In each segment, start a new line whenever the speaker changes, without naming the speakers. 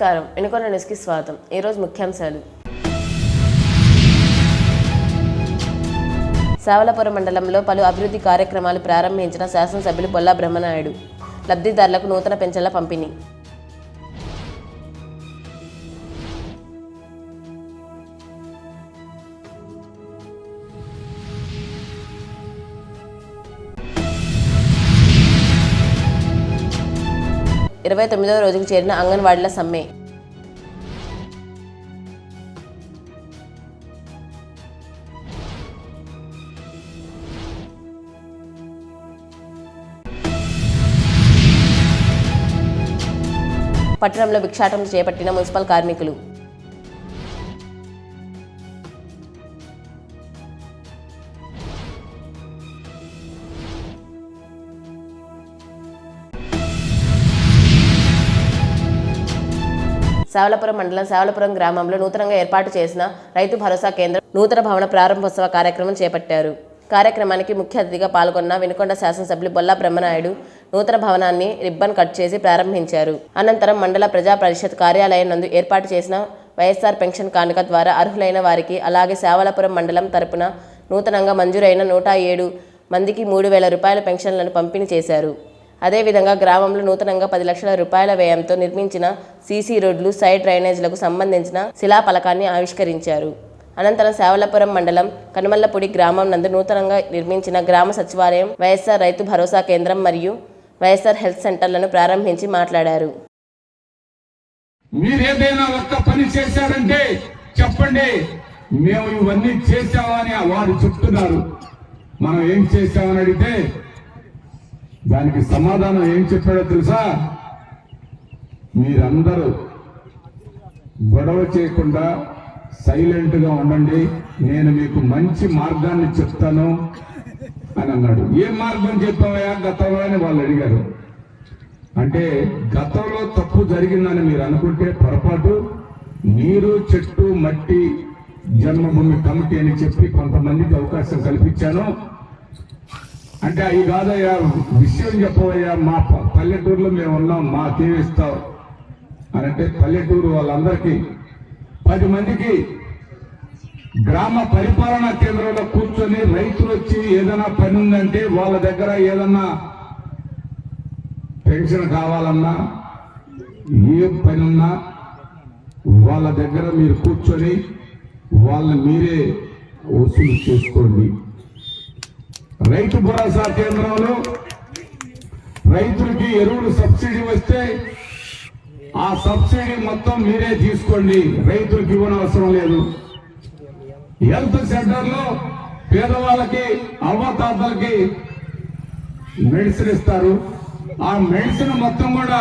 నమస్కారం. వెనుకొండ న్యూస్కి స్వాగతం. ఈరోజు ముఖ్యాంశాలు. సావలపురం మండలంలో పలు అభివృద్ధి కార్యక్రమాలు ప్రారంభించిన శాసనసభ్యులు పొల్లా బ్రహ్మనాయుడు. లబ్ధిదారులకు నూతన పెన్షన్ల పంపిణీ. ఇరవై తొమ్మిదవ రోజుకు చేరిన అంగన్వాడీల సమ్మె. పట్టణంలో భిక్షాటం చేపట్టిన మున్సిపల్ కార్మికులు. సేవలపురం మండలం సేవలపురం గ్రామంలో నూతనంగా ఏర్పాటు చేసిన రైతు భరోసా కేంద్రం నూతన భవన ప్రారంభోత్సవ కార్యక్రమం చేపట్టారు. కార్యక్రమానికి ముఖ్య అతిథిగా పాల్గొన్న వినుకొండ శాసనసభ్యులు బొల్లా బ్రహ్మనాయుడు నూతన భవనాన్ని రిబ్బన్ కట్ చేసి ప్రారంభించారు. అనంతరం మండల ప్రజా పరిషత్ కార్యాలయం నందు ఏర్పాటు చేసిన వైఎస్ఆర్ పెన్షన్ కానుక ద్వారా అర్హులైన వారికి అలాగే సేవలపురం మండలం తరపున నూతనంగా మంజూరైన నూట ఏడు మందికి మూడు వేల రూపాయల పెన్షన్లను పంపిణీ చేశారు. అదేవిధంగా గ్రామంలో నూతనంగా పది లక్షల రూపాయల వ్యయంతో నిర్మించిన సీసీ రోడ్లు సైడ్ డ్రైనేజీలకు సంబంధించిన శిలాఫలకాన్ని ఆవిష్కరించారు. అనంతరం సేవలపురం మండలం కనుమల్లపూడి గ్రామం నందు నూతనంగా నిర్మించిన గ్రామ సచివాలయం వైఎస్ఆర్ రైతు భరోసా కేంద్రం మరియు వైఎస్ఆర్ హెల్త్ సెంటర్లను ప్రారంభించి మాట్లాడారు.
మీరేదైనా ఒక్క పని చేశారంటే చెప్పండి. మేము ఇవన్నీ చేశామని వారు చెప్తున్నారు. మనం ఏం చేశామని అడిగితే దానికి సమాధానం ఏం చెప్పాడో తెలుసా? మీరందరూ గొడవ చేయకుండా సైలెంట్గా ఉండండి. నేను మీకు మంచి మార్గాన్ని చెప్తాను అని అన్నాడు. ఏ మార్గం చెప్పావయా గతంలో అని వాళ్ళు అడిగారు. అంటే గతంలో తప్పు జరిగిందని మీరు అనుకుంటే పొరపాటు నీరు చెట్టు మట్టి జన్మభూమి కమిటీ అని చెప్పి కొంతమందికి అవకాశం కల్పించాను. అంటే అవి కాదయ్యా విషయం చెప్పవయ్యా మా పల్లెటూరులో మేము ఉన్నాం మాకేమిస్తావు అని అంటే పల్లెటూరు వాళ్ళందరికీ పది మందికి గ్రామ పరిపాలనా కేంద్రంలో కూర్చొని రైతులు వచ్చి ఏదైనా పని ఉందంటే వాళ్ళ దగ్గర ఏదన్నా పెన్షన్ కావాలన్నా ఏ పని ఉన్నా వాళ్ళ దగ్గర మీరు కూర్చొని వాళ్ళని మీరే వసూలు చేసుకోండి. రైతు భరోసా కేంద్రంలో రైతులకి ఎరువులు సబ్సిడీ వస్తే ఆ సబ్సిడీ మొత్తం మీరే తీసుకోండి. రైతులకు ఇవ్వనవసరం లేదు. హెల్త్ సెంటర్లో పేదవాళ్ళకి అవ్వతాతలకి మెడిసిన్ ఇస్తారు. ఆ మెడిసిన్ మొత్తం కూడా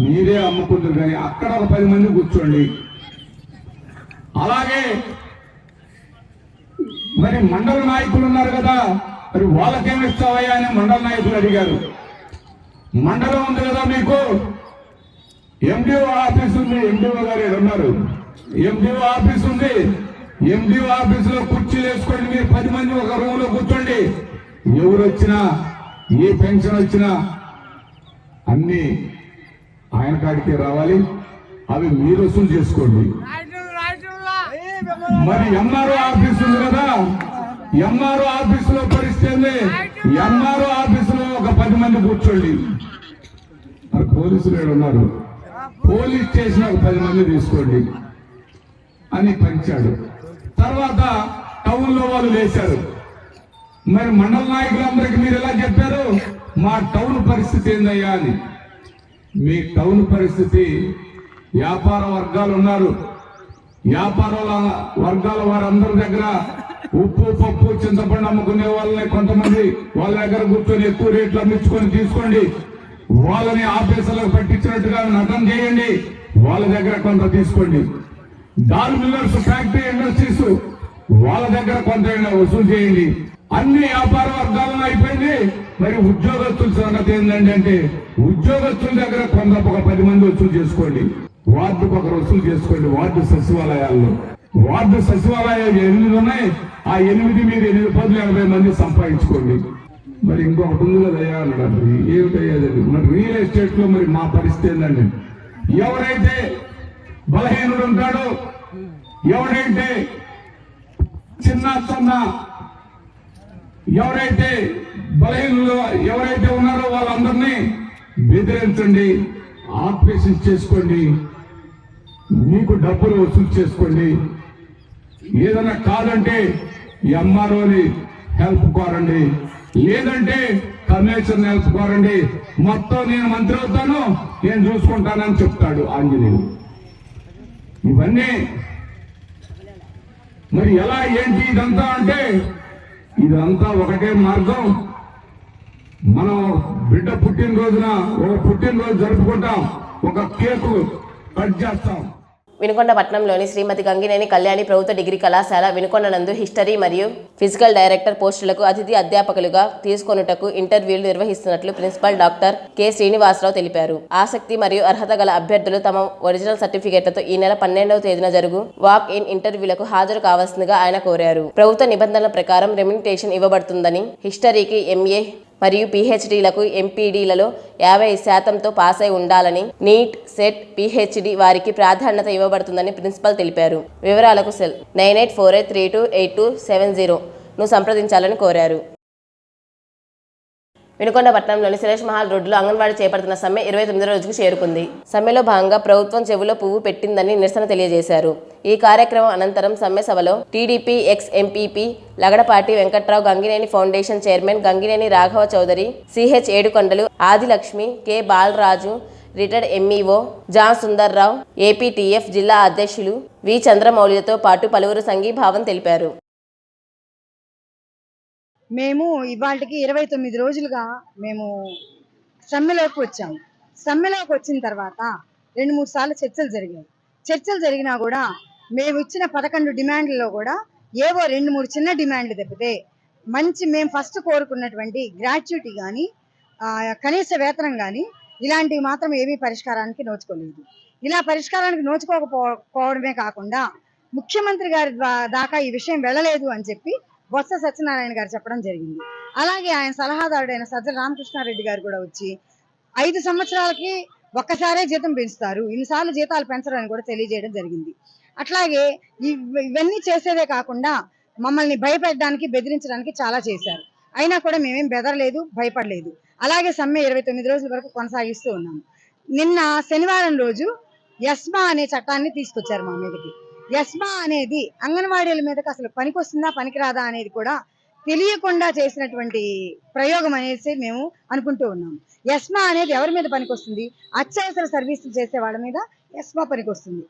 మీరే అమ్ముకుంటారు కానీ అక్కడ ఒక పది మంది కూర్చోండి. అలాగే మరి మండల నాయకులు ఉన్నారు కదా మరి వాళ్ళకేమి ఇస్తావయ్యా అని మండల నాయకులు అడిగారు. మండలం ఉంది కదా మీకు? ఎండిఓ ఆఫీస్ ఉంది ఎండిఓ గారు ఈడ ఉన్నారు ఎండిఓ ఆఫీస్ ఉంది ఎండిఓ ఆఫీస్లో కుర్చీలు వేసుకోండి మీరు పది మంది ఒక రూమ్లో కూర్చోండి. ఎవరు వచ్చినా ఏ పెన్షన్ వచ్చినా అన్ని ఆయన కాడికి రావాలి. అవి మీరు వసూలు చేసుకోండి. మరి ఎంఆర్ఓ ఆఫీస్ ఉంది కదా? ఎంఆర్ఓ ఆఫీస్లో పరిస్థితి ఎంఆర్ఓ ఆఫీస్లో ఒక పది మంది కూర్చోండి. మరి పోలీసులు ఈడ ఉన్నారు. పోలీస్ స్టేషన్ ఒక పది మంది తీసుకోండి అని పంచాడు. తర్వాత టౌన్లో వాళ్ళు లేచారు. మరి మండల నాయకులందరికీ మీరు ఎలా చెప్పారు? మా టౌన్ పరిస్థితి ఏందయ్యా అని. మీ టౌన్ పరిస్థితి వ్యాపార వర్గాలు ఉన్నారు. వ్యాపార వర్గాల వారందరి దగ్గర ఉప్పు పప్పు చింతపండు అమ్ముకునే వాళ్ళని కొంతమంది వాళ్ళ దగ్గర కూర్చొని ఎక్కువ రేట్లు అమ్మించుకొని తీసుకోండి. వాళ్ళని ఆఫీసులకు పట్టించినట్టుగా నటన చేయండి. వాళ్ళ దగ్గర కొంత తీసుకోండి. డాల్ మిల్లర్స్ ఫ్యాక్టరీ ఇండస్ట్రీస్ వాళ్ళ దగ్గర కొంత వసూలు చేయండి. అన్ని వ్యాపార వర్గాలను అయిపోయింది. మరి ఉద్యోగస్తుల సంగతి ఏంటంటే అంటే ఉద్యోగస్తుల దగ్గర కొంత ఒక పది మంది వసూలు చేసుకోండి. వార్డుకు ఒకరు వసూలు చేసుకోండి. వార్డు సచివాలయాల్లో. వార్డు సచివాలయాలు ఎనిమిది ఉన్నాయి ఆ ఎనిమిది మీరు ఎనిమిది పదులు ఎనభై మంది సంపాదించుకోండి. మరి ఇంకొకటి ఉంది కదయ్యా అన్నాడు ఏమిటయ్యా మరి రియల్ ఎస్టేట్లో మరి మా పరిస్థితి ఏంటండి ఎవరైతే బలహీనుడు ఉంటాడో ఎవరైతే చిన్న చిన్న ఎవరైతే బలహీనులు ఎవరైతే ఉన్నారో వాళ్ళందరినీ బెదిరించండి ఆపరేషన్ చేసుకోండి మీకు డబ్బులు వసూలు చేసుకోండి ఏదైనా కాదంటే ఎంఆర్ఓని హెల్ప్ కోరండి. లేదంటే కమిషనర్ హెల్ప్ కోరండి. మొత్తం నేను మంత్రి అవుతాను నేను చూసుకుంటానని చెప్తాడు ఆంజనేయుడు. ఇవన్నీ మరి ఎలా ఏంటి ఇదంతా అంటే ఇదంతా ఒకటే మార్గం. మనం బిడ్డ పుట్టినరోజున ఒక పుట్టినరోజు జరుపుకుంటాం ఒక కేకు కట్ చేస్తాం.
వినుకొండపట్నంలోని శ్రీమతి గంగినేని కళ్యాణి ప్రభుత్వ డిగ్రీ కళాశాల వినుకొండ నందు హిస్టరీ మరియు ఫిజికల్ డైరెక్టర్ పోస్టులకు అతిథి అధ్యాపకులుగా తీసుకొనుటకు ఇంటర్వ్యూలు నిర్వహిస్తున్నట్లు ప్రిన్సిపల్ డాక్టర్ కె శ్రీనివాసరావు తెలిపారు. ఆసక్తి మరియు అర్హత గల అభ్యర్థులు తమ ఒరిజినల్ సర్టిఫికేట్లతో ఈ నెల పన్నెండవ తేదీన జరుగు వాక్ ఇన్ ఇంటర్వ్యూలకు హాజరు కావాల్సిందిగా ఆయన కోరారు. ప్రభుత్వ నిబంధనల ప్రకారం రెమ్యునిటేషన్ ఇవ్వబడుతుందని హిస్టరీకి ఎంఏ మరియు పిహెచ్డీలకు ఎంపీడీలలో యాభై శాతంతో పాస్ అయి ఉండాలని నీట్ సెట్ పీహెచ్డీ వారికి ప్రాధాన్యత ఇవ్వబడుతుందని ప్రిన్సిపల్ తెలిపారు. వివరాలకు cell nine eight four eight three two eight two seven జీరోను సంప్రదించాలని కోరారు. వినుకొండ పట్టణంలోని సురేష్ మహల్ రోడ్డులో అంగన్వాడీ చేపడుతున్న సమ్మె ఇరవై తొమ్మిదో రోజుకు చేరుకుంది. సమ్మెలో భాగంగా ప్రభుత్వం చెవులో పువ్వు పెట్టిందని నిరసన తెలియజేశారు. ఈ కార్యక్రమం అనంతరం సమ్మె సభలో TDP ex MPP Lagadapati Venkatrao Gangineni foundation chairman Gangineni Raghava Chowdary CH Edukondalu Adilakshmi K Balaraju retired MEO John Sundarrao APTF జిల్లా అధ్యక్షులు వి చంద్రమౌళితో పాటు పలువురు సంఘీభావం తెలిపారు.
మేము ఇవాళకి ఇరవై తొమ్మిది రోజులుగా మేము సమ్మెలోకి వచ్చాము. సమ్మెలోకి వచ్చిన తర్వాత రెండు మూడు సార్లు చర్చలు జరిగాయి. చర్చలు జరిగినా కూడా మేము ఇచ్చిన పదకొండు డిమాండ్లలో కూడా ఏవో రెండు మూడు చిన్న డిమాండ్లు తప్పితే మంచి మేము ఫస్ట్ కోరుకున్నటువంటి గ్రాట్యుటీ కానీ కనీస వేతనం కానీ ఇలాంటివి మాత్రం ఏమీ పరిష్కారానికి నోచుకోలేదు. ఇలా పరిష్కారానికి నోచుకోకపోవడమే కాకుండా ముఖ్యమంత్రి గారి దాకా ఈ విషయం వెళ్ళలేదు అని చెప్పి బొత్స సత్యనారాయణ గారు చెప్పడం జరిగింది. అలాగే ఆయన సలహాదారుడైన సజ్జల రామకృష్ణారెడ్డి గారు కూడా వచ్చి ఐదు సంవత్సరాలకి ఒక్కసారే జీతం పెంచుతారు. ఇన్నిసార్లు జీతాలు పెంచరని కూడా తెలియజేయడం జరిగింది. అట్లాగే ఇవన్నీ చేసేదే కాకుండా మమ్మల్ని భయపెట్టడానికి బెదిరించడానికి చాలా చేశారు. అయినా కూడా మేమేం బెదరలేదు భయపడలేదు. అలాగే సమ్మె ఇరవై తొమ్మిది రోజుల వరకు కొనసాగిస్తూ ఉన్నాము. నిన్న శనివారం రోజు యస్మా అనే చట్టాన్ని తీసుకొచ్చారు మా మీదకి. యస్మా అనేది అంగన్వాడీల మీదకి అసలు పనికొస్తుందా పనికిరాదా అనేది కూడా తెలియకుండా చేసినటువంటి ప్రయోగం అనేసి మేము అనుకుంటూ ఉన్నాం. యస్మా అనేది ఎవరి మీద పనికొస్తుంది? అత్యవసర సర్వీసులు చేసే వాళ్ళ మీద యస్మా పనికొస్తుంది.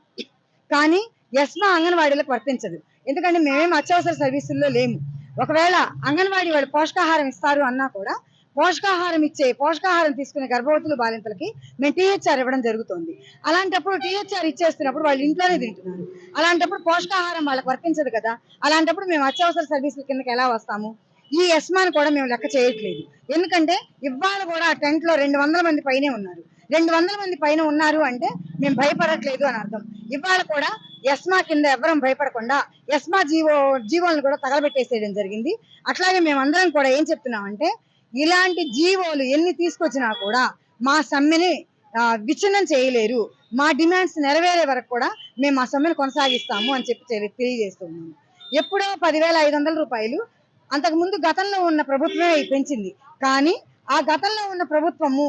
కానీ యస్మా అంగన్వాడీలకు వర్తించదు. ఎందుకంటే మేమేం అత్యవసర సర్వీసుల్లో లేము. ఒకవేళ అంగన్వాడీ వాళ్ళు పోషకాహారం ఇస్తారు అన్నా కూడా పోషకాహారం ఇచ్చే పోషకాహారం తీసుకునే గర్భవతులు బాలింతలకి మేము టీహెచ్ఆర్ ఇవ్వడం జరుగుతుంది. అలాంటప్పుడు టీహెచ్ఆర్ ఇచ్చేస్తున్నప్పుడు వాళ్ళు ఇంట్లోనే తింటున్నారు. అలాంటప్పుడు పోషకాహారం వాళ్ళకి వర్తించదు కదా. అలాంటప్పుడు మేము అత్యవసర సర్వీసుల కిందకి ఎలా వస్తాము? ఈ యస్మాన్ కూడా మేము లెక్క చేయట్లేదు. ఎందుకంటే ఇవాళ కూడా ఆ టెంట్లో రెండు వందల మంది పైనే ఉన్నారు. రెండు వందల మంది పైన ఉన్నారు అంటే మేము భయపడట్లేదు అని అర్థం. ఇవాళ కూడా ఎస్మా కింద ఎవరం భయపడకుండా ఎస్మా జీవో జీవోలను కూడా తగలబెట్టేసేయడం జరిగింది. అట్లాగే మేమందరం కూడా ఏం చెప్తున్నామంటే ఇలాంటి జీవోలు ఎన్ని తీసుకొచ్చినా కూడా మా సమ్మెని విచ్ఛిన్నం చేయలేరు. మా డిమాండ్స్ నెరవేరే వరకు కూడా మేము మా సమ్మెను కొనసాగిస్తాము అని చెప్పి తెలియజేస్తున్నాము ఎప్పుడో పదివేల ఐదు వందల రూపాయలు అంతకుముందు గతంలో ఉన్న ప్రభుత్వమే పెంచింది. కానీ ఆ గతంలో ఉన్న ప్రభుత్వము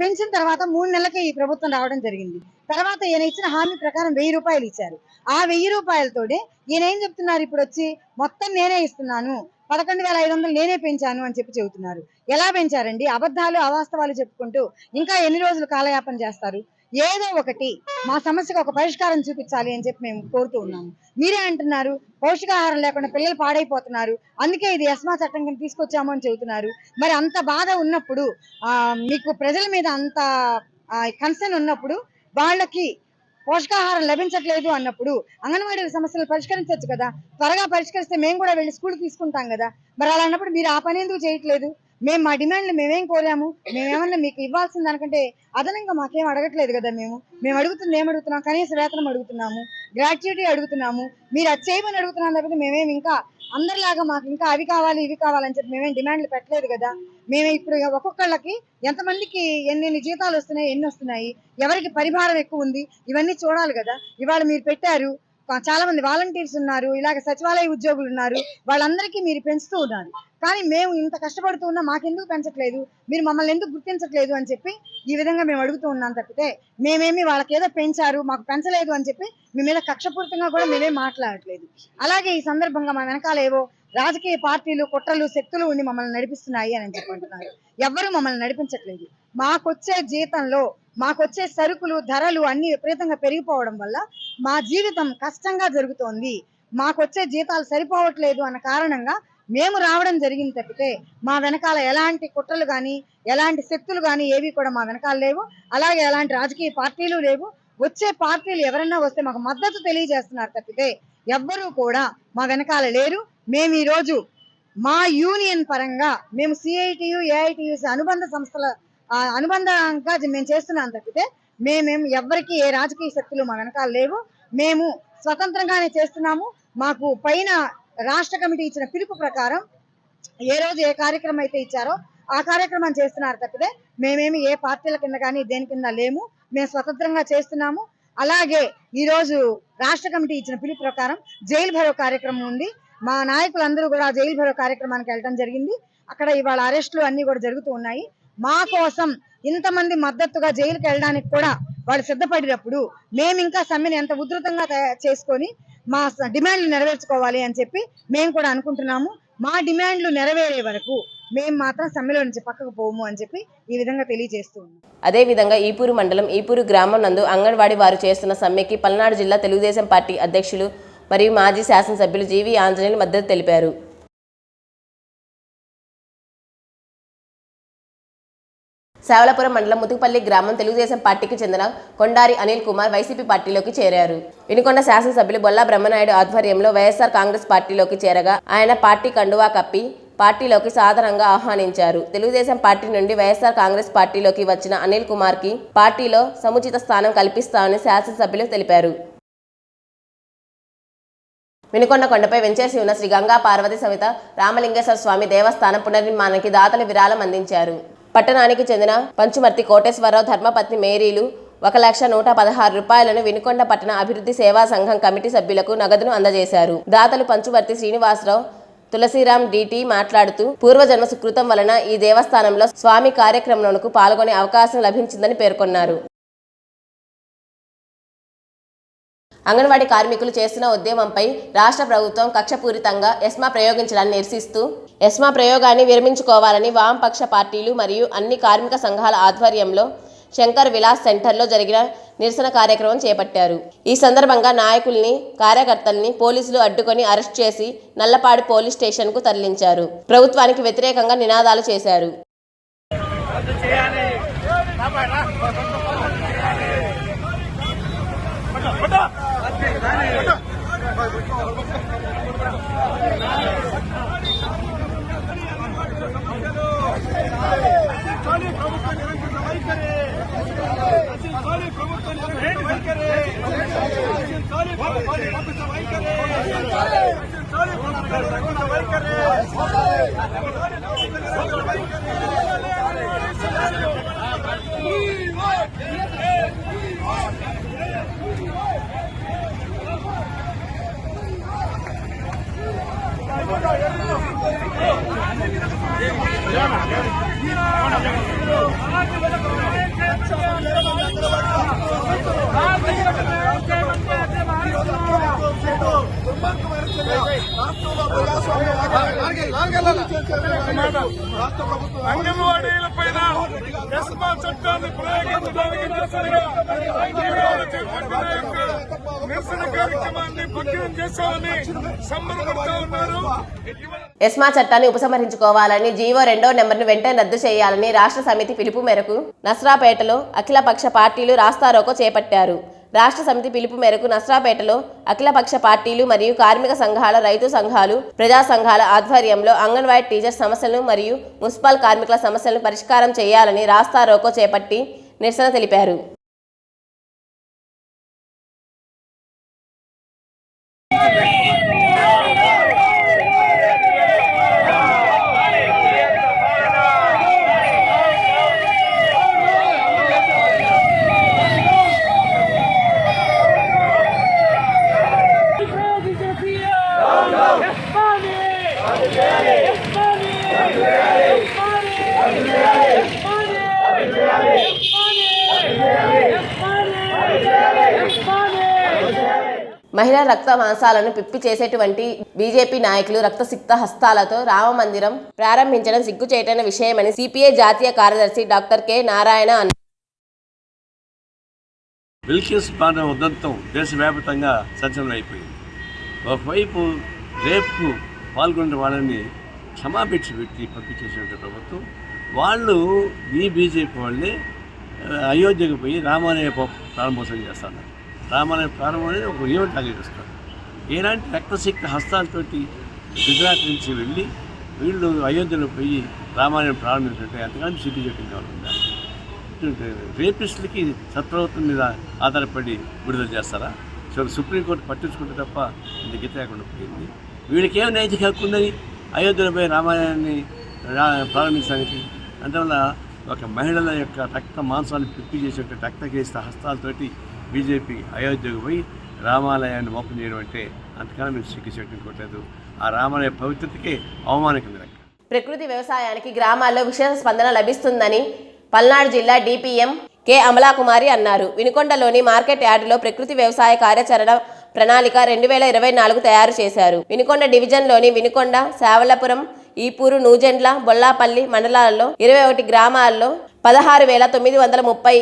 పెంచిన తర్వాత మూడు నెలలకే ఈ ప్రభుత్వం రావడం జరిగింది. తర్వాత ఈయన ఇచ్చిన హామీ ప్రకారం వెయ్యి రూపాయలు ఇచ్చారు. ఆ వెయ్యి రూపాయలతోటే ఈయన ఏం చెప్తున్నారు ఇప్పుడు వచ్చి మొత్తం నేనే ఇస్తున్నాను. పదకొండు వేల ఐదు వందలు నేనే పెంచాను అని చెప్పి చెబుతున్నారు. ఎలా పెంచారండి? అబద్ధాలు అవాస్తవాలు చెప్పుకుంటూ ఇంకా ఎన్ని రోజులు కాలయాపన చేస్తారు? ఏదో ఒకటి మా సమస్యకు ఒక పరిష్కారం చూపించాలి అని చెప్పి మేము కోరుతూ ఉన్నాము. మీరే అంటున్నారు పౌష్టికాహారం లేకుండా పిల్లలు పాడైపోతున్నారు. అందుకే ఇది ఎస్మా చట్టం కింద తీసుకొచ్చాము అని చెబుతున్నారు. మరి అంత బాధ ఉన్నప్పుడు మీకు ప్రజల మీద అంత కన్సర్న్ ఉన్నప్పుడు వాళ్ళకి పోషకాహారం లభించట్లేదు అన్నప్పుడు అంగన్వాడీ సమస్యలు పరిష్కరించవచ్చు కదా. త్వరగా పరిష్కరిస్తే మేము కూడా వెళ్ళి స్కూల్ తీసుకుంటాం కదా. మరి అలా అన్నప్పుడు మీరు ఆ పని ఎందుకు చేయట్లేదు? మేము మా డిమాండ్లు మేమేం కోరాము? మేమేమన్నా మీకు ఇవ్వాల్సిన దానికంటే అదనంగా మాకేం అడగట్లేదు కదా మేము? మేము అడుగుతుంది ఏం అడుగుతున్నాం కనీస వేతనం అడుగుతున్నాము గ్రాట్యుటీ అడుగుతున్నాము మీరు అది చేయమని అడుగుతున్నాం తప్పితే మేమేం ఇంకా అందరిలాగా మాకు ఇంకా అవి కావాలి ఇవి కావాలని చెప్పి మేమేం డిమాండ్లు పెట్టలేదు కదా? మేము ఇప్పుడు ఒక్కొక్కళ్ళకి ఎంతమందికి ఎన్నెన్ని జీతాలు వస్తున్నాయి ఎన్ని వస్తున్నాయి ఎవరికి పరిభారం ఎక్కువ ఉంది ఇవన్నీ చూడాలి కదా? ఇవాళ మీరు పెట్టారు చాలా మంది వాలంటీర్స్ ఉన్నారు ఇలాగ సచివాలయ ఉద్యోగులు ఉన్నారు వాళ్ళందరికీ మీరు పెంచుతూ ఉన్నారు. కానీ మేము ఇంత కష్టపడుతూ ఉన్నా మాకెందుకు పెంచట్లేదు? మీరు మమ్మల్ని ఎందుకు గుర్తించట్లేదు అని చెప్పి ఈ విధంగా మేము అడుగుతూ ఉన్నాం తప్పితే మేమేమి వాళ్ళకి ఏదో పెంచారు మాకు పెంచలేదు అని చెప్పి మీ మీద కక్షపూరితంగా కూడా మేమేం మాట్లాడట్లేదు. అలాగే ఈ సందర్భంగా మా వెనకాల ఏవో రాజకీయ పార్టీలు కుట్రలు శక్తులు ఉండి మమ్మల్ని నడిపిస్తున్నాయి అని చెప్పుకుంటున్నారు ఎవ్వరూ మమ్మల్ని నడిపించట్లేదు. మాకొచ్చే జీతంలో మాకొచ్చే సరుకులు ధరలు అన్ని విపరీతంగా పెరిగిపోవడం వల్ల మా జీవితం కష్టంగా జరుగుతోంది. మాకొచ్చే జీతాలు సరిపోవట్లేదు అన్న కారణంగా మేము రావడం జరిగింది తప్పితే మా వెనకాల ఎలాంటి కుట్రలు కానీ ఎలాంటి శక్తులు కానీ ఏవి కూడా మా వెనకాల లేవు. అలాగే ఎలాంటి రాజకీయ పార్టీలు లేవు. వచ్చే పార్టీలు ఎవరైనా వస్తే మాకు మద్దతు తెలియజేస్తున్నారు తప్పితే ఎవ్వరూ కూడా మా వెనకాల లేరు. మేము ఈరోజు మా యూనియన్ పరంగా మేము సిఐటియు ఏఐటియుసి అనుబంధ సంస్థల అనుబంధంగా మేము చేస్తున్నాం తప్పితే మేమేం ఎవరికి ఏ రాజకీయ శక్తులు మా వెనకాల లేవు. మేము స్వతంత్రంగానే చేస్తున్నాము. మాకు పైన రాష్ట్ర కమిటీ ఇచ్చిన పిలుపు ప్రకారం ఏ రోజు ఏ కార్యక్రమం అయితే ఇచ్చారో ఆ కార్యక్రమం చేస్తున్నారు తప్పితే మేమేమి ఏ పార్టీల కింద కానీ దేని కింద లేము. మేము స్వతంత్రంగా చేస్తున్నాము. అలాగే ఈరోజు రాష్ట్ర కమిటీ ఇచ్చిన పిలుపు ప్రకారం జైలు భరో కార్యక్రమం ఉంది. మా నాయకులందరూ కూడా జైలు భరో కార్యక్రమానికి వెళ్ళడం జరిగింది. అక్కడ ఇవాళ అరెస్టులు అన్ని కూడా జరుగుతూ ఉన్నాయి. మా కోసం ఇంతమంది మద్దతుగా జైలుకి వెళ్ళడానికి కూడా వాళ్ళు సిద్ధపడినప్పుడు మేము ఇంకా సమ్మెను ఎంత ఉధృతంగా చేసుకొని మా డిమాండ్లు నెరవేర్చుకోవాలి అని చెప్పి మేము కూడా అనుకుంటున్నాము. మా డిమాండ్లు నెరవేరే వరకు మేము మాత్రం సమ్మెలో నుంచి పక్కకు పోము అని చెప్పి ఈ విధంగా తెలియజేస్తూ
అదేవిధంగా ఈపూరు మండలం ఈపూరు గ్రామం నందు అంగన్వాడీ వారు చేస్తున్న సమ్మెకి పల్నాడు జిల్లా తెలుగుదేశం పార్టీ అధ్యక్షులు మరియు మాజీ శాసనసభ్యులు జీవి ఆంజనేయులు మద్దతు తెలిపారు. సేవలపురం మండలం ముతుకుపల్లి గ్రామం తెలుగుదేశం పార్టీకి చెందిన కొండారి అనిల్ కుమార్ వైసీపీ పార్టీలోకి చేరారు. వినుకొండ శాసనసభ్యులు బొల్లా బ్రహ్మనాయుడు ఆధ్వర్యంలో వైఎస్ఆర్ కాంగ్రెస్ పార్టీలోకి చేరగా ఆయన పార్టీ కండువా కప్పి పార్టీలోకి సాధారణంగా ఆహ్వానించారు. తెలుగుదేశం పార్టీ నుండి వైఎస్ఆర్ కాంగ్రెస్ పార్టీలోకి వచ్చిన అనిల్ కుమార్కి పార్టీలో సముచిత స్థానం కల్పిస్తామని శాసనసభ్యులు తెలిపారు. వినుకొండ కొండపై వెంచేసి ఉన్న శ్రీ గంగా పార్వతి సవిత రామలింగేశ్వర స్వామి దేవస్థానం పునర్నిర్మాణానికి దాతలు విరాళం అందించారు. పట్టణానికి చెందిన పంచుమర్తి కోటేశ్వరరావు ధర్మపత్ని మేరీలు ఒక లక్ష నూట పదహారు రూపాయలను వినుకొండ పట్టణ అభివృద్ధి సేవా సంఘం కమిటీ సభ్యులకు నగదును అందజేశారు. దాతలు పంచుమర్తి శ్రీనివాసరావు తులసిరామ్ డిటి మాట్లాడుతూ పూర్వజన్మ సుకృతం వలన ఈ దేవస్థానంలో స్వామి కార్యక్రమంలో పాల్గొనే అవకాశం లభించిందని పేర్కొన్నారు. అంగన్వాడీ కార్మికులు చేస్తున్న ఉద్యమంపై రాష్ట్ర ప్రభుత్వం కక్షపూరితంగా ఎస్మా ప్రయోగించడాన్ని నిరసిస్తూ ఎస్మా ప్రయోగాన్ని విరమించుకోవాలని వామపక్ష పార్టీలు మరియు అన్ని కార్మిక సంఘాల ఆధ్వర్యంలో శంకర్ విలాస్ సెంటర్లో జరిగిన నిరసన కార్యక్రమం చేపట్టారు. ఈ సందర్భంగా నాయకుల్ని కార్యకర్తల్ని పోలీసులు అడ్డుకొని అరెస్ట్ చేసి నల్లపాడు పోలీస్ స్టేషన్కు తరలించారు. ప్రభుత్వానికి వ్యతిరేకంగా నినాదాలు చేశారు.
అంగన్వాడీల పైన ఎస్మా చట్టాన్ని ప్రయోగించడానికి నిరసన కార్యక్రమాన్ని భగ్నం చేశామని ఉన్నారు.
ఎస్మా చట్టాన్ని ఉపసంహరించుకోవాలని జీవో రెండో నెంబర్ను వెంటనే రద్దు చేయాలని రాష్ట్ర సమితి పిలుపు మేరకు నస్రాపేటలో అఖిలపక్ష పార్టీలు రాస్తారోకో చేపట్టారు. రాష్ట్ర సమితి పిలుపు మేరకు నస్రాపేటలో అఖిలపక్ష పార్టీలు మరియు కార్మిక సంఘాల రైతు సంఘాలు ప్రజా సంఘాల ఆధ్వర్యంలో అంగన్వాడీ టీచర్ సమస్యలను మరియు మున్సిపల్ కార్మికుల సమస్యలను పరిష్కారం చేయాలని రాస్తా రోకో చేపట్టి నిరసన తెలిపారు. మహిళా రక్త మాంసాలను పిప్పి చేసేటువంటి బీజేపీ నాయకులు రక్తసిక్త హస్తాలతో రామ మందిరం ప్రారంభించడం సిగ్గుచేటైన విషయమని సిపిఐ జాతీయ కార్యదర్శి డాక్టర్ కె నారాయణ అన్నారు.
బిల్కిస్ బాణ ఉదంతం దేశవ్యాప్తంగా సంచలనం అయిపోయింది ఒకవైపు రేపు పాల్గొన్న వాళ్ళని క్షమాపేక్ష పెట్టి పంపించేసినటువంటి ప్రభుత్వం వాళ్ళు ఈ బీజేపీ వాళ్ళే అయోధ్యకు పోయి రామాలయ ప్రారంభోత్సవం చేస్తున్నారు. రామాలయం ప్రారంభం అనేది ఒక ఈవెంట్ లాగా చేస్తారు. ఎలాంటి రక్తశక్తి హస్తాలతోటి గుజరాత్ నుంచి వెళ్ళి వీళ్ళు అయోధ్యలో పోయి రామాలయం ప్రారంభించినట్టే ఎంతగానో సిటీ చెట్టు ఉందా రేపిస్టులకి సత్ప్రభుత్వం మీద ఆధారపడి విడుదల చేస్తారా? సో సుప్రీంకోర్టు పట్టించుకుంటే తప్ప ఇంత గీత లేకుండా పోయింది. వీళ్ళకి ఏం నైతిక హక్కు ఉందని పోయి రామాయణాన్ని రా- ప్రారంభించడానికి అందువల్ల ఒక మహిళల యొక్క రక్త మాంసాన్ని పిప్పి చేసే రక్తకేస్త హస్తాలతోటి బీజేపీ అయోధ్యకు పోయి రామాలయాన్ని మోపం చేయడం అంటే అంతకాలం మీరు సిగ్గు చేయడం ఆ రామాలయ పవిత్రతకే అవమానకం
ప్రకృతి వ్యవసాయానికి గ్రామాల్లో విశేష స్పందన లభిస్తుందని పల్నాడు జిల్లా డిపిఎం కె. అమలాకుమారి అన్నారు. వినుకొండలోని మార్కెట్ యార్డులో ప్రకృతి వ్యవసాయ కార్యాచరణ ప్రణాళిక రెండు వేల ఇరవై నాలుగు తయారు చేశారు. వినుకొండ డివిజన్లోని వినుకొండ శావలపురం ఈపూరు నూజెండ్ల బొల్లాపల్లి మండలాల్లో ఇరవై ఒకటి గ్రామాల్లో పదహారు వేల తొమ్మిది వందల ముప్పై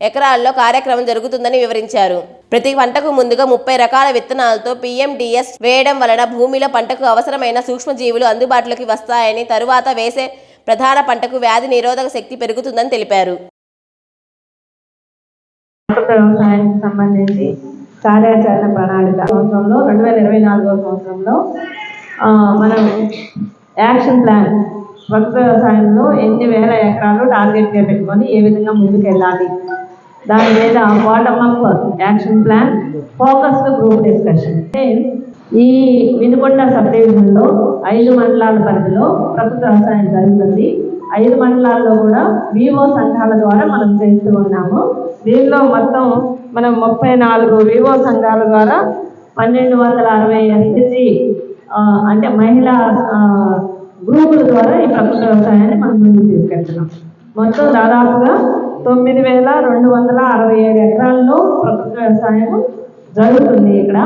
ఎకరాల్లో కార్యక్రమం జరుగుతుందని వివరించారు. ప్రతి పంటకు ముందుగా ముప్పై రకాల విత్తనాలతో పీఎండిఎస్ వేయడం వలన భూమిలో పంటకు అవసరమైన సూక్ష్మజీవులు అందుబాటులోకి వస్తాయని తరువాత వేసే ప్రధాన పంటకు వ్యాధి నిరోధక శక్తి పెరుగుతుందని తెలిపారు.
వ్యవసాయానికి సంబంధించి కార్యాచరణ ప్రణాళిక సంవత్సరంలో రెండు వేల ఇరవై నాలుగో సంవత్సరంలో మనం యాక్షన్ ప్లాన్ ప్రకృతి వ్యవసాయంలో ఎన్ని వేల ఎకరాలు టార్గెట్గా పెట్టుకొని ఏ విధంగా ముందుకు వెళ్ళాలి దాని మీద bottom up action plan focused group discussion అంటే ఈ వినుకొండ సబ్ డివిజన్లో ఐదు మండలాల పరిధిలో ప్రభుత్వ వ్యవసాయం జరుగుతుంది. ఐదు మండలాల్లో కూడా వివో సంఘాల ద్వారా మనం చేస్తూ ఉన్నాము. దీనిలో మొత్తం మనం ముప్పై నాలుగు వివో సంఘాల ద్వారా పన్నెండు వందల అరవై ఎస్ఎస్జి అంటే మహిళా గ్రూపుల ద్వారా ఈ ప్రభుత్వ వ్యవసాయాన్ని మనం ముందుకు తీసుకెళ్తున్నాం. మొత్తం దాదాపుగా తొమ్మిది వేల రెండు వందల అరవై ఏడు ఎకరాల్లో ప్రకృతి వ్యవసాయం జరుగుతుంది ఇక్కడ.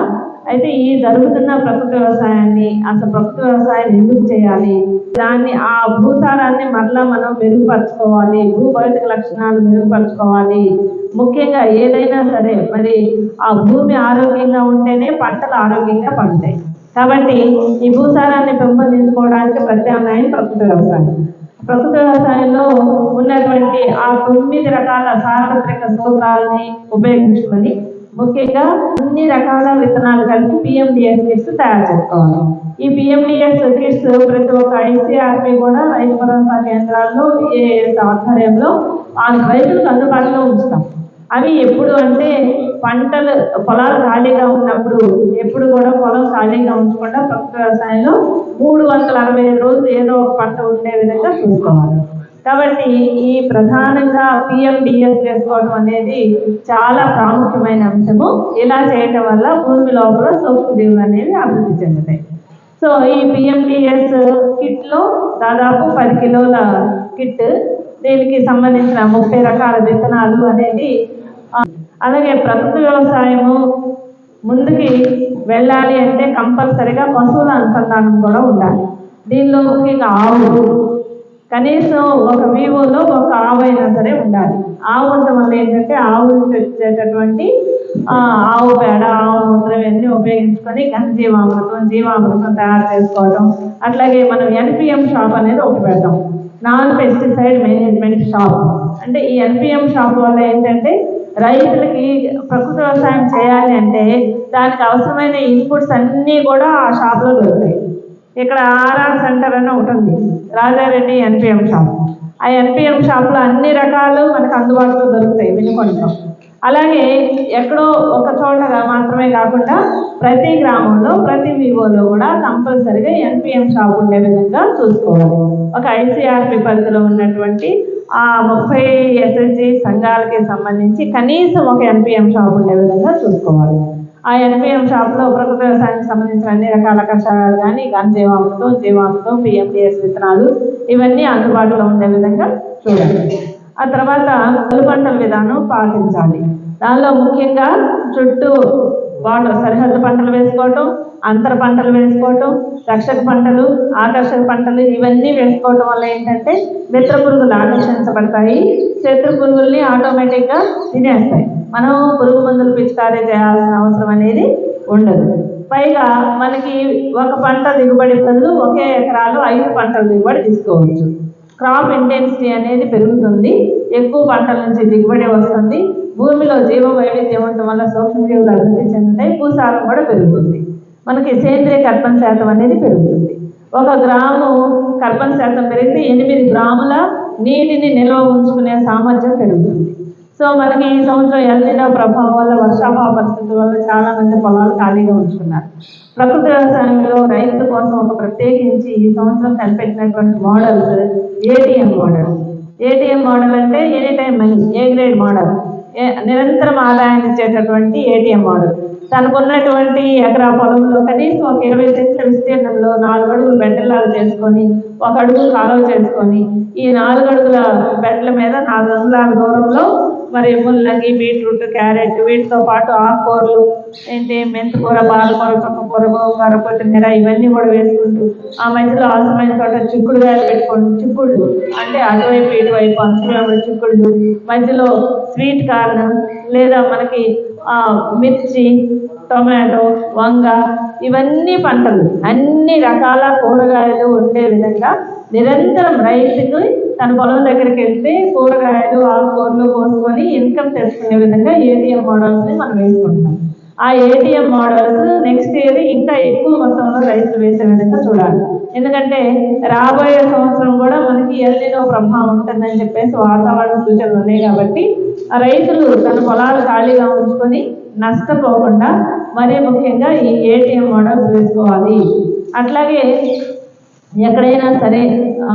అయితే ఈ జరుగుతున్న ప్రకృతి వ్యవసాయాన్ని అసలు ప్రకృతి వ్యవసాయం ఎందుకు చేయాలి? దాన్ని ఆ భూసారాన్ని మరలా మనం మెరుగుపరచుకోవాలి భూభౌతిక లక్షణాలు మెరుగుపరచుకోవాలి. ముఖ్యంగా ఏదైనా సరే మరి ఆ భూమి ఆరోగ్యంగా ఉంటేనే పంటలు ఆరోగ్యంగా పండుతాయి. కాబట్టి ఈ భూసారాన్ని పెంపొందించుకోవడానికి ప్రత్యామ్నాయం ప్రకృతి వ్యవసాయం. ప్రస్తుత వ్యవసాయంలో ఉన్నటువంటి ఆ తొమ్మిది రకాల సార్వత్రిక సూత్రాలని ఉపయోగించుకొని ముఖ్యంగా అన్ని రకాల విత్తనాలు కలిపి పిఎండిఎస్ కిట్స్ తయారు చేసుకోవాలి. ఈ పిఎండిఎస్ కిట్స్ ప్రతి ఒక్క ఐసీఆర్పీ కూడా రైతు భరోసా కేంద్రాల్లో ఏ ఆధ్వర్యంలో ఆ రైతులకు అందుబాటులో ఉంచుతాం. అవి ఎప్పుడు అంటే పంటలు పొలాలు ఖాళీగా ఉన్నప్పుడు ఎప్పుడు కూడా పొలం ఖాళీగా ఉంచకుండా ప్రకృతి వ్యవసాయంలో మూడు వందల అరవై ఐదు రోజులు ఏదో ఒక పంట ఉండే విధంగా చూసుకోవాలి. కాబట్టి ఈ ప్రధానంగా పిఎండిఎస్ చేసుకోవడం అనేది చాలా ప్రాముఖ్యమైన అంశము. ఇలా చేయటం వల్ల భూమి లోపల సూక్ష్మజీవులు అనేవి అభివృద్ధి చెందుతాయి. సో ఈ పిఎండిఎస్ కిట్లో దాదాపు పది కిలోల కిట్ దీనికి సంబంధించిన ముప్పై రకాల విత్తనాలు అనేది అలాగే ప్రకృతి వ్యవసాయము ముందుకి వెళ్ళాలి అంటే కంపల్సరిగా పశువుల అనుసంధానం కూడా ఉండాలి. దీనిలో ముఖ్యంగా ఆవులు కనీసం ఒక వీవోలో ఒక ఆవు అయినా సరే ఉండాలి. ఆవు ఉండటం వల్ల ఏంటంటే ఆవు నుంచి వచ్చేటటువంటి ఆవు పేడ ఆవు మూత్రం ఇవన్నీ ఉపయోగించుకొని ఘనజీవామృతం జీవామృతం తయారు చేసుకోవడం అట్లాగే మనం ఎన్పిఎం షాప్ అనేది ఒకటి పెడతాం. Non pesticide management shop. అంటే ఈ ఎన్పిఎం షాప్ వల్ల ఏంటంటే రైతులకి ప్రకృతి వ్యవసాయం చేయాలి అంటే దానికి అవసరమైన ఇన్పుట్స్ అన్నీ కూడా ఆ షాప్లో దొరుకుతాయి. ఇక్కడ ఆర్ఆర్ సెంటర్ అని ఒకటి ఉంది. రాజారెడ్డి ఎన్పిఎం షాప్ ఆ ఎన్పిఎం షాప్లో అన్ని రకాలు మనకు అందుబాటులో దొరుకుతాయి. వినుకొండలో. అలాగే ఎక్కడో ఒక చోటగా మాత్రమే కాకుండా ప్రతి గ్రామంలో ప్రతి వివోలో కూడా కంపల్సరిగా ఎన్పిఎం షాప్ ఉండే విధంగా చూసుకోవాలి. ఒక ఐసీఆర్పి పరిధిలో ఉన్నటువంటి ఆ ముప్పై ఎస్ఎస్జి సంఘాలకి సంబంధించి కనీసం ఒక ఎన్పిఎం షాప్ ఉండే విధంగా చూసుకోవాలి. ఆ ఎన్పిఎం షాప్లో ప్రకృతి వ్యవసాయానికి సంబంధించిన అన్ని రకాల కషాయాలు కానీ గన్ జీవామృతం జీవామృతం పిఎండిఎస్ విత్తనాలు ఇవన్నీ అందుబాటులో ఉండే విధంగా చూడాలి. ఆ తర్వాత పలు పంటల విధానం పాటించాలి. దానిలో ముఖ్యంగా చుట్టూ బార్డర్ సరిహద్దు పంటలు వేసుకోవటం అంతర పంటలు వేసుకోవటం రక్షక పంటలు ఆకర్షక పంటలు ఇవన్నీ వేసుకోవటం వల్ల ఏంటంటే మిత్ర పురుగులు ఆకర్షించబడతాయి. శత్రు పురుగుల్ని ఆటోమేటిక్గా తినేస్తాయి. మనం పురుగు మందులు పిచికారీ చేయాల్సిన అవసరం అనేది ఉండదు. పైగా మనకి ఒక పంట దిగుబడి బదులు ఒకే ఎకరాలు ఐదు పంటల దిగుబడి తీసుకోవచ్చు. క్రాప్ ఇంటెన్సిటీ అనేది పెరుగుతుంది. ఎక్కువ పంటల నుంచి దిగుబడి వస్తుంది. భూమిలో జీవ వైవిధ్యం ఉండటం వల్ల సూక్ష్మజీవులు అభివృద్ధి చెందుతాయి. భూసారం కూడా పెరుగుతుంది. మనకి సేంద్రియ కర్బన శాతం అనేది పెరుగుతుంది. ఒక గ్రాము కర్బన శాతం పెరిగితే ఎనిమిది గ్రాముల నీటిని నిల్వ ఉంచుకునే సామర్థ్యం పెరుగుతుంది. సో మనకి ఈ సంవత్సరం ఎల్నినో ప్రభావం వల్ల వర్షాభావ పరిస్థితుల వల్ల చాలా మంది పొలాలు ఖాళీగా ఉంచుకున్నారు. ప్రకృతి వ్యవసాయంలో రైతుల కోసం ఒక ప్రత్యేకించి ఈ సంవత్సరం కనిపెట్టినటువంటి models ATM model ATM model అంటే any time money A grade model A- నిరంతరం ఆదాయాన్ని ఇచ్చేటటువంటి ఏటీఎం మోడల్ తనకు ఉన్నటువంటి ఎకరా పొలంలో కనీసం ఒక ఇరవై సెంట్ల విస్తీర్ణంలో నాలుగు అడుగులు బెడ్డలాగా చేసుకొని ఒక అడుగు కాలువ చేసుకొని ఈ నాలుగు అడుగుల బెడ్ల మీద నాలుగు అంగుళాల దూరంలో మరి ముల్లంగి బీట్రూట్ క్యారెట్ వీటితో పాటు ఆకుకూరలు ఏంటి మెంతికూర పాలకూర చుక్కకూర గోంగూర కొత్తిమీర ఇవన్నీ కూడా వేసుకుంటూ ఆ మధ్యలో అవసరమైన చోట చిక్కుడుగాయలు పెట్టుకోండి. చిక్కుళ్ళు అంటే అటువైపు ఇటువైపు అంశమైన చిక్కుళ్ళు. మధ్యలో స్వీట్ కార్న్ లేదా మనకి మిర్చి టొమాటో వంగ ఇవన్నీ పంటలు. అన్ని రకాల కూరగాయలు ఉండే విధంగా నిరంతరం రైతుకు తన పొలం దగ్గరికి వెళ్తే కూరగాయలు ఆకుకూరలు కోసుకొని ఇన్కమ్ తెచ్చుకునే విధంగా ఏటీఎం మోడల్ని మనం వేసుకుంటున్నాం. ఆ ఏటీఎం మోడల్స్ నెక్స్ట్ ఇయర్ ఇంకా ఎక్కువ మొత్తంలో రైతులు వేసే విధంగా చూడాలి. ఎందుకంటే రాబోయే సంవత్సరం కూడా మనకి ఎల్లినో ప్రభావం ఉంటుందని చెప్పేసి వాతావరణ సూచనలు ఉన్నాయి కాబట్టి రైతులు తన పొలాలు ఖాళీగా ఉంచుకొని నష్టపోకుండా మరీ ముఖ్యంగా ఈ ఏటీఎం మోడల్స్ వేసుకోవాలి. అట్లాగే ఎక్కడైనా సరే ఆ,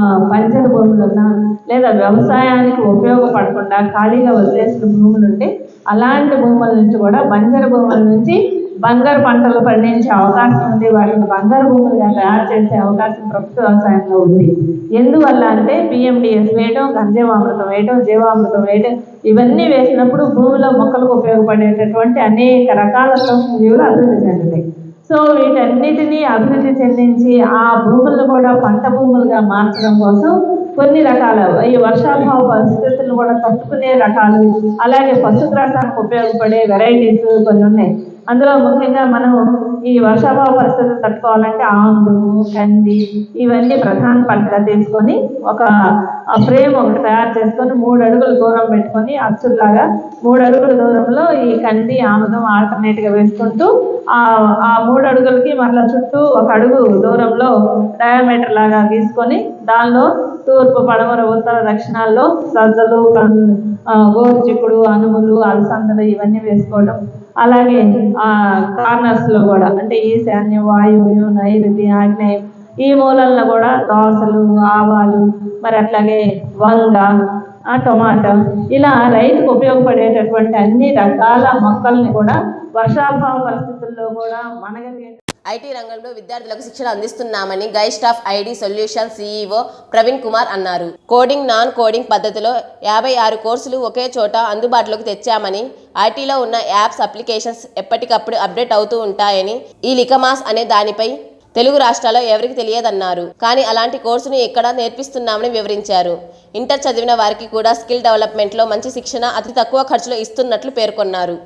భూములున్నా లేదా వ్యవసాయానికి ఉపయోగపడకుండా ఖాళీగా వదిలేసిన భూములు ఉంటే అలాంటి భూముల నుంచి కూడా బంజర భూముల నుంచి బంగారు పంటలు పండించే అవకాశం ఉంది. వాటిని బంగారు భూములుగా తయారు చేసే అవకాశం ప్రభుత్వ వ్యవసాయంలో ఉంది. ఎందువల్ల అంటే పిఎండిఎస్ వేయడం గంజామామృతం వేయడం జీవామృతం వేయడం ఇవన్నీ వేసినప్పుడు భూమిలో మొక్కలకు ఉపయోగపడేటటువంటి అనేక రకాల సూక్ష్మజీవులు అభివృద్ధి చెందుతాయి. సో వీటన్నిటినీ అభివృద్ధి చెందించి ఆ భూములను కూడా పంట భూములుగా మార్చడం కోసం కొన్ని రకాల ఈ వర్షాభావ పరిస్థితులను కూడా తట్టుకునే రకాలు అలాగే పశుగ్రాసానికి ఉపయోగపడే వెరైటీస్ కొన్ని ఉన్నాయి. అందులో ముఖ్యంగా మనం ఈ వర్షాభావ పరిస్థితులు తట్టుకోవాలంటే ఆంగు కంది ఇవన్నీ ప్రధాన పంటగా తీసుకొని ఒక ఫ్రేమ్ ఒకటి తయారు చేసుకొని మూడు అడుగుల దూరం పెట్టుకొని అచ్చుల్లాగా మూడు అడుగుల దూరంలో ఈ కంది ఆముదం ఆల్టర్నేట్గా వేసుకుంటూ ఆ మూడు అడుగులకి మళ్ళీ చుట్టూ ఒక అడుగు దూరంలో డయామీటర్ లాగా గీసుకొని దానిలో తూర్పు పడమర ఉత్తర దక్షిణాల్లో సజ్జలు గోరుచిక్కుడు గోరు చిక్కుడు అనుములు అలసందలు ఇవన్నీ వేసుకోవడం అలాగే ఆ కూడా అంటే ఈశాన్య వాయువు నైరుతి ఆగ్నేయం ఈ మూలల్లో కూడా దోసలు ఆవాలు మరి అట్లాగే వంగ ఆ టొమాటో ఇలా రైతుకు ఉపయోగపడేటటువంటి అన్ని రకాల మొక్కల్ని కూడా వర్షాభావ పరిస్థితుల్లో కూడా మనగలిగే
ఐటీ రంగంలో విద్యార్థులకు శిక్షణ అందిస్తున్నామని guest of ID solution CEO Praveen Kumar అన్నారు. కోడింగ్ నాన్ కోడింగ్ పద్ధతిలో యాభై ఆరు కోర్సులు ఒకే చోట అందుబాటులోకి తెచ్చామని ఐటీలో ఉన్న యాప్స్ అప్లికేషన్స్ ఎప్పటికప్పుడు అప్డేట్ అవుతూ ఉంటాయని ఈ లికమాస్ అనే దానిపై తెలుగు రాష్ట్రాల్లో ఎవరికి తెలియదన్నారు. కానీ అలాంటి కోర్సును ఇక్కడ నేర్పిస్తున్నామని వివరించారు. ఇంటర్ చదివిన వారికి కూడా స్కిల్ డెవలప్మెంట్లో మంచి శిక్షణ అతి తక్కువ ఖర్చులో ఇస్తున్నట్లు పేర్కొన్నారు.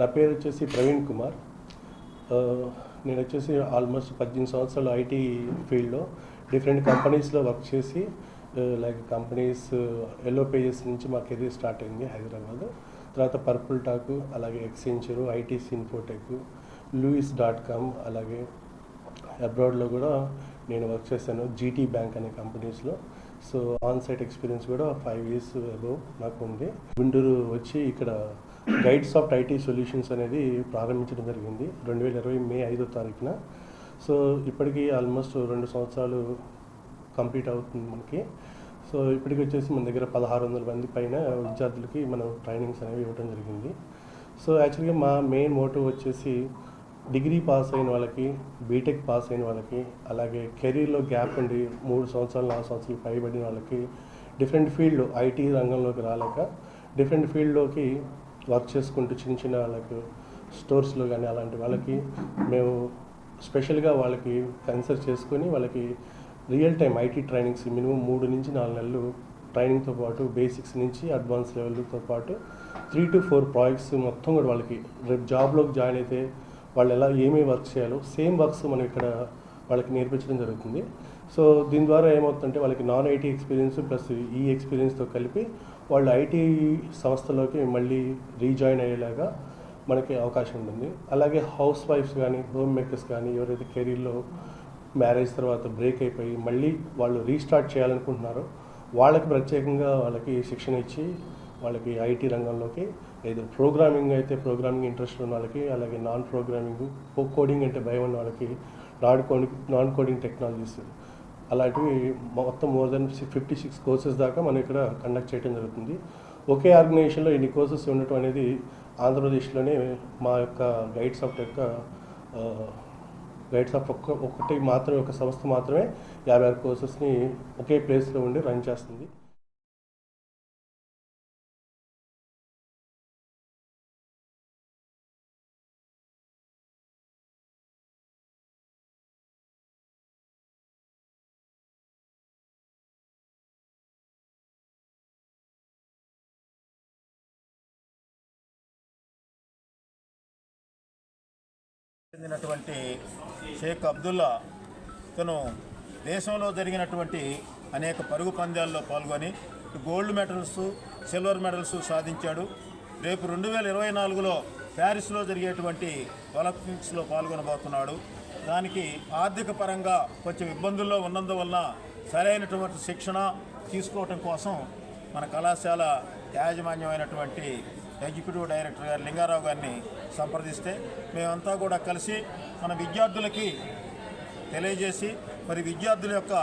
నా పేరు వచ్చేసి ప్రవీణ్ కుమార్. నేను వచ్చేసి ఆల్మోస్ట్ పద్దెనిమిది సంవత్సరాలు ఐటీ ఫీల్డ్లో డిఫరెంట్ కంపెనీస్లో వర్క్ చేసి లైక్ కంపెనీస్ ఎల్లో పేజెస్ నుంచి మా కెరీర్ స్టార్ట్ అయింది హైదరాబాద్. తర్వాత పర్పుల్ టాక్ అలాగే Accenture ITC Infotech Lewis dot com అలాగే అబ్రాడ్లో కూడా నేను వర్క్ చేశాను జీటీ బ్యాంక్ అనే కంపెనీస్లో. సో ఆన్ సైట్ ఎక్స్పీరియన్స్ కూడా ఫైవ్ ఇయర్స్ అబౌవ్ నాకు ఉంది. గుంటూరు వచ్చి ఇక్కడ గైడ్స్ ఆఫ్ ఐటీ సొల్యూషన్స్ అనేది ప్రారంభించడం జరిగింది. రెండు వేల ఇరవై మే ఐదో తారీఖున. సో ఇప్పటికీ ఆల్మోస్ట్ రెండు సంవత్సరాలు కంప్లీట్ అవుతుంది మనకి. సో ఇప్పటికి వచ్చేసి మన దగ్గర పదహారు వందల మంది పైన విద్యార్థులకి మనం ట్రైనింగ్స్ అనేవి ఇవ్వడం జరిగింది. సో యాక్చువల్గా మా మెయిన్ మోటివ్ వచ్చేసి డిగ్రీ పాస్ అయిన వాళ్ళకి బీటెక్ పాస్ అయిన వాళ్ళకి అలాగే కెరీర్లో గ్యాప్ ఉండి మూడు సంవత్సరాలు నాలుగు సంవత్సరాలు పైబడిన వాళ్ళకి డిఫరెంట్ ఫీల్డ్ ఐటీ రంగంలోకి రాలేక డిఫరెంట్ ఫీల్డ్లోకి వర్క్ చేసుకుంటూ చిన్న చిన్న వాళ్ళకు స్టోర్స్లో కానీ అలాంటి వాళ్ళకి మేము స్పెషల్గా వాళ్ళకి కన్సల్ట్ చేసుకొని వాళ్ళకి real time IT trainings minimum మూడు నుంచి నాలుగు నెలలు ట్రైనింగ్తో పాటు బేసిక్స్ నుంచి అడ్వాన్స్ లెవెల్తో పాటు త్రీ టు ఫోర్ ప్రాజెక్ట్స్ మొత్తం కూడా వాళ్ళకి. రేపు జాబ్లోకి జాయిన్ అయితే వాళ్ళు ఎలా ఏమేమి వర్క్ చేయాలో సేమ్ వర్క్స్ మనం ఇక్కడ వాళ్ళకి నేర్పించడం జరుగుతుంది. సో దీని ద్వారా ఏమవుతుందంటే వాళ్ళకి నాన్ ఐటీ ఎక్స్పీరియన్స్ ప్లస్ ఈ ఎక్స్పీరియన్స్తో కలిపి వాళ్ళు ఐటీ సంస్థలోకి మళ్ళీ రీజాయిన్ అయ్యేలాగా మనకి అవకాశం ఉంటుంది. అలాగే హౌస్ వైఫ్స్ కానీ హోమ్ మేకర్స్ కానీ ఎవరైతే కెరీర్లో మ్యారేజ్ తర్వాత బ్రేక్ అయిపోయి మళ్ళీ వాళ్ళు రీస్టార్ట్ చేయాలనుకుంటున్నారో వాళ్ళకి ప్రత్యేకంగా వాళ్ళకి శిక్షణ ఇచ్చి వాళ్ళకి ఐటీ రంగంలోకి ఏదో ప్రోగ్రామింగ్ అయితే ప్రోగ్రామింగ్ ఇంట్రెస్ట్ ఉన్న వాళ్ళకి అలాగే నాన్ ప్రోగ్రామింగ్ కోడింగ్ అంటే భయం ఉన్న వాళ్ళకి non coding non coding technologies అలాంటివి మొత్తం more than fifty six courses దాకా మనం ఇక్కడ కండక్ట్ చేయడం జరుగుతుంది. ఒకే ఆర్గనైజేషన్లో ఇన్ని కోర్సెస్ ఉండటం అనేది ఆంధ్రప్రదేశ్లోనే మా యొక్క గైడ్స్ ఆఫ్ యొక్క గైడ్స్ ఆఫ్ ఒక్క ఒకటి మాత్రమే ఒక సంస్థ మాత్రమే యాభై ఆరు కోర్సెస్ని ఒకే ప్లేస్లో ఉండి రన్ చేస్తుంది.
చెందినటువంటి షేక్ అబ్దుల్లా తను దేశంలో జరిగినటువంటి అనేక పరుగు పందాల్లో పాల్గొని గోల్డ్ మెడల్స్ సిల్వర్ మెడల్స్ సాధించాడు. రేపు రెండు వేల ఇరవై నాలుగులో ప్యారిస్లో జరిగేటువంటి ఒలింపిక్స్లో పాల్గొనబోతున్నాడు. దానికి ఆర్థిక పరంగా కొంచెం ఇబ్బందుల్లో ఉన్నందువలన సరైనటువంటి శిక్షణ తీసుకోవటం కోసం మన కళాశాల యాజమాన్యమైనటువంటి ఎగ్జిక్యూటివ్ డైరెక్టర్ గారు లింగారావు గారిని సంప్రదిస్తే మేమంతా కూడా కలిసి మన విద్యార్థులకి తెలియజేసి మరి విద్యార్థుల యొక్క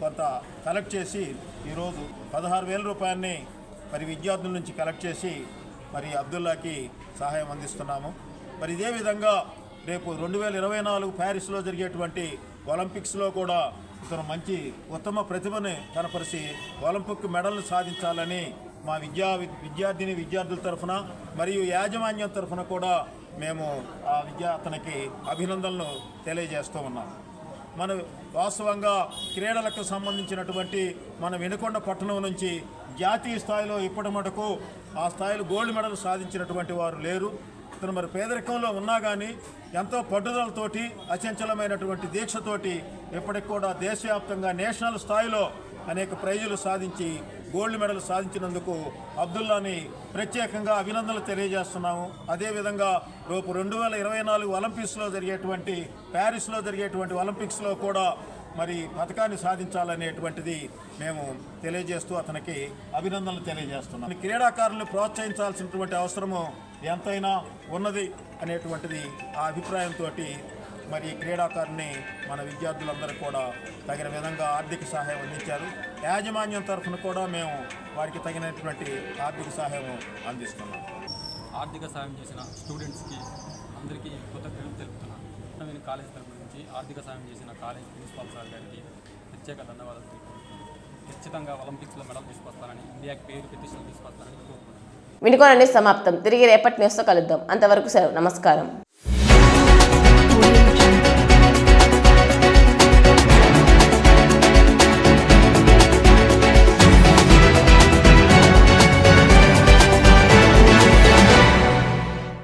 కొంత కలెక్ట్ చేసి ఈరోజు పదహారు వేల రూపాయలని మరి విద్యార్థుల నుంచి కలెక్ట్ చేసి మరి అబ్దుల్లాకి సహాయం అందిస్తున్నాము. మరి ఇదే విధంగా రేపు రెండు వేల ఇరవై నాలుగు ప్యారిస్లో జరిగేటువంటి ఒలింపిక్స్లో కూడా ఇతను మంచి ఉత్తమ ప్రతిభని కనపరిచి ఒలింపిక్ మెడల్ని సాధించాలని మా విద్యా విద్యార్థిని విద్యార్థుల తరఫున మరియు యాజమాన్యం తరఫున కూడా మేము ఆ విద్యా అతనికి అభినందనలు తెలియజేస్తూ ఉన్నాం. మన వాస్తవంగా క్రీడలకు సంబంధించినటువంటి మన వెనుకొండ పట్టణం నుంచి జాతీయ స్థాయిలో ఇప్పటి మటుకు ఆ స్థాయిలో గోల్డ్ మెడల్ సాధించినటువంటి వారు లేరు. ఇతను మరి పేదరికంలో ఉన్నా కానీ ఎంతో పట్టుదలతోటి అచంచలమైనటువంటి దీక్షతోటి ఇప్పటికి కూడా దేశవ్యాప్తంగా నేషనల్ స్థాయిలో అనేక ప్రైజులు సాధించి గోల్డ్ మెడల్ సాధించినందుకు అబ్దుల్లాని ప్రత్యేకంగా అభినందనలు తెలియజేస్తున్నాము. అదేవిధంగా రేపు రెండు వేల ఇరవై నాలుగు ఒలింపిక్స్లో జరిగేటువంటి ప్యారిస్లో జరిగేటువంటి ఒలింపిక్స్లో కూడా మరి పథకాన్ని సాధించాలనేటువంటిది మేము తెలియజేస్తూ అతనికి అభినందనలు తెలియజేస్తున్నాం. క్రీడాకారులను ప్రోత్సహించాల్సినటువంటి అవసరము ఎంతైనా ఉన్నది అనేటువంటిది ఆ అభిప్రాయంతో మరి ఈ క్రీడాకారుని మన విద్యార్థులందరూ కూడా తగిన విధంగా ఆర్థిక సహాయం అందించారు. యాజమాన్యం తరఫున కూడా మేము వారికి తగినటువంటి ఆర్థిక సహాయం అందిస్తున్నాం.
ఆర్థిక సాయం చేసిన స్టూడెంట్స్కి అందరికీ కృతజ్ఞతలు తెలుపుతున్నాను. నేను కాలేజ్ తరపు నుంచి ఆర్థిక సాయం చేసిన కాలేజ్ ప్రిన్సిపాల్ సార్ గారికి ప్రత్యేక ధన్యవాదాలు తెలుపుతున్నాను ఖచ్చితంగా ఒలింపిక్స్లో మెడల్ తీసుకొస్తానని ఇండియాకి పేరు ప్రతిష్టలు తీసుకొస్తానని కోరుకుంటున్నాను.
వినుకోనండి సమాప్తం. తిరిగి రేపటి న్యూస్తో కలుద్దాం. అంతవరకు సెలవు. నమస్కారం.